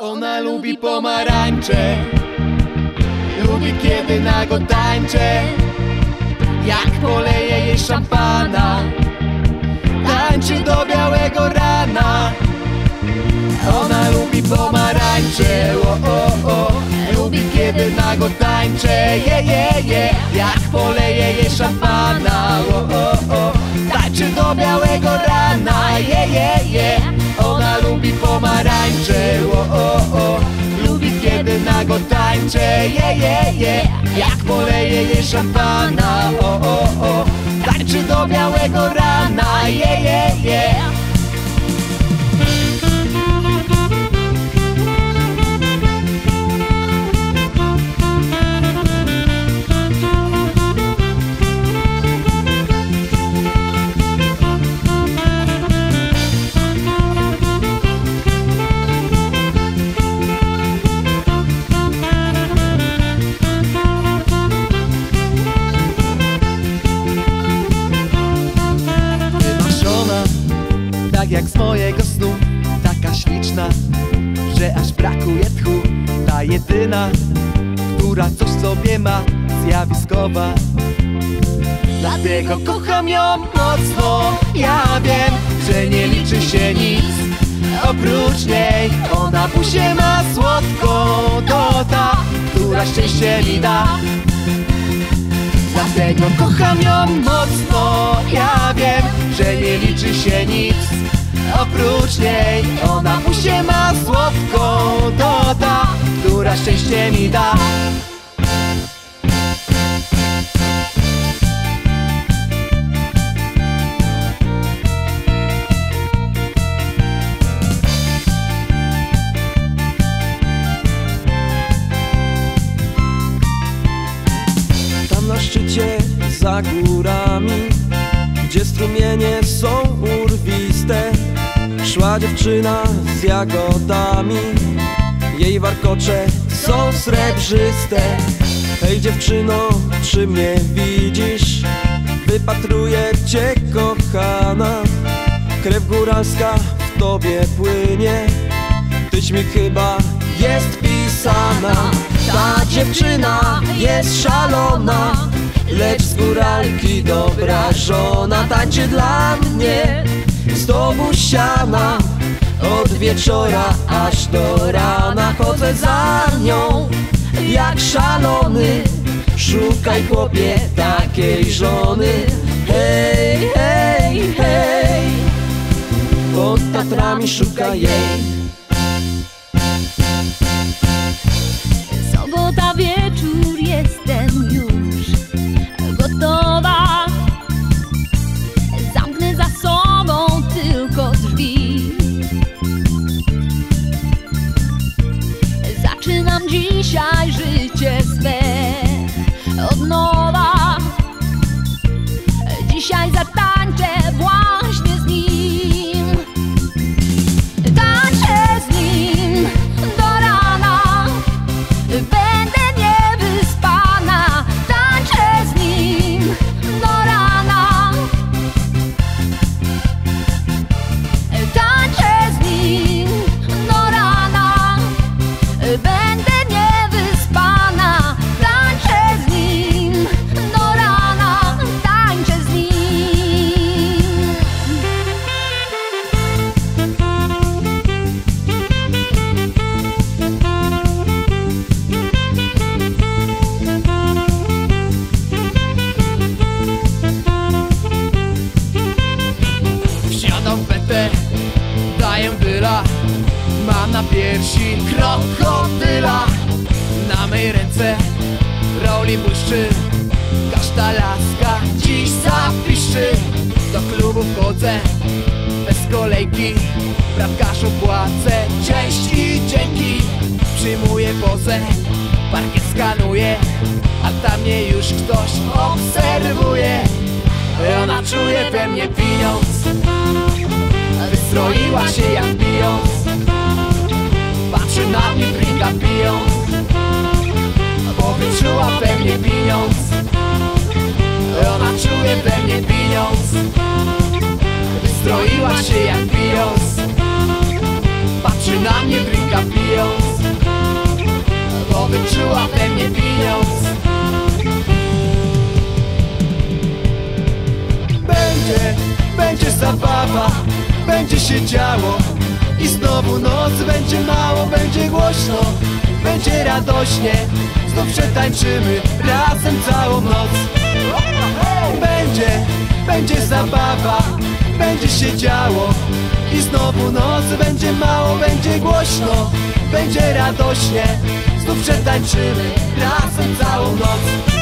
Ona lubi pomarańcze. Lubi kiedy nago tańczę. Jak poleje jej szampana. Tańczy do białego rana. Ona lubi pomarańcze. O, o, o. Lubi kiedy nago tańczę. Je, je, je. Jak poleje jej szampana do białego rana je, je, je. Ona lubi pomarańcze o, o, o. Lubi kiedy nago tańczę je, je, je. Jak poleje jej szampana o, o, o. Tańczy do białego rana je, je, je. Tak jak z mojego snu Taka śliczna, że aż brakuje tchu. Ta jedyna, która coś sobie ma Zjawiskowa. Dlatego kocham ją mocno. Ja wiem, że nie liczy się nic. Oprócz niej Ona buzię ma słodką To ta, która szczęście mi da. Dlatego kocham ją mocno Oprócz niej. Ona buzię ma słodką To ta, która szczęście mi da. Tam na szczycie za górami Gdzie strumienie są urwiste Szła dziewczyna z jagodami. Jej warkocze są srebrzyste. Hej dziewczyno, czy mnie widzisz? Wypatruję cię kochana. Krew góralska w tobie płynie. Tyś mi chyba jest pisana. Ta dziewczyna jest szalona Lecz z góralki dobra żona Tańczy dla mnie tobą siana Od wieczora aż do rana Chodzę za nią. Jak szalony Szukaj chłopie takiej żony. Hej, hej, hej Pod Tatrami szukaj jej. Sobota wieczór, jestem już dzisiaj życie swe piersi krokodyla Na mej ręce roli błyszczy. Każda laska dziś zapiszczy. Do klubu wchodzę bez kolejki. Bratkarzu płacę cześć i dzięki. Przyjmuję pozę, parkiet skanuję A tam mnie już ktoś obserwuje. Ona czuje we mnie pieniądz. Wystroiła się jak pijąc nad nim bryka pijąc Bo wyczuła we mnie pieniądz. Ona czuje we mnie pieniądz Wystroiła się jak pijąc Patrzy na mnie bryka pijąc Bo wyczuła we mnie pieniądz. Będzie, będzie zabawa Będzie się działo. I znowu noc będzie mało, będzie głośno Będzie radośnie, znów przetańczymy razem całą noc. Będzie, będzie zabawa, będzie się działo. I znowu noc będzie mało, będzie głośno Będzie radośnie, znów przetańczymy razem całą noc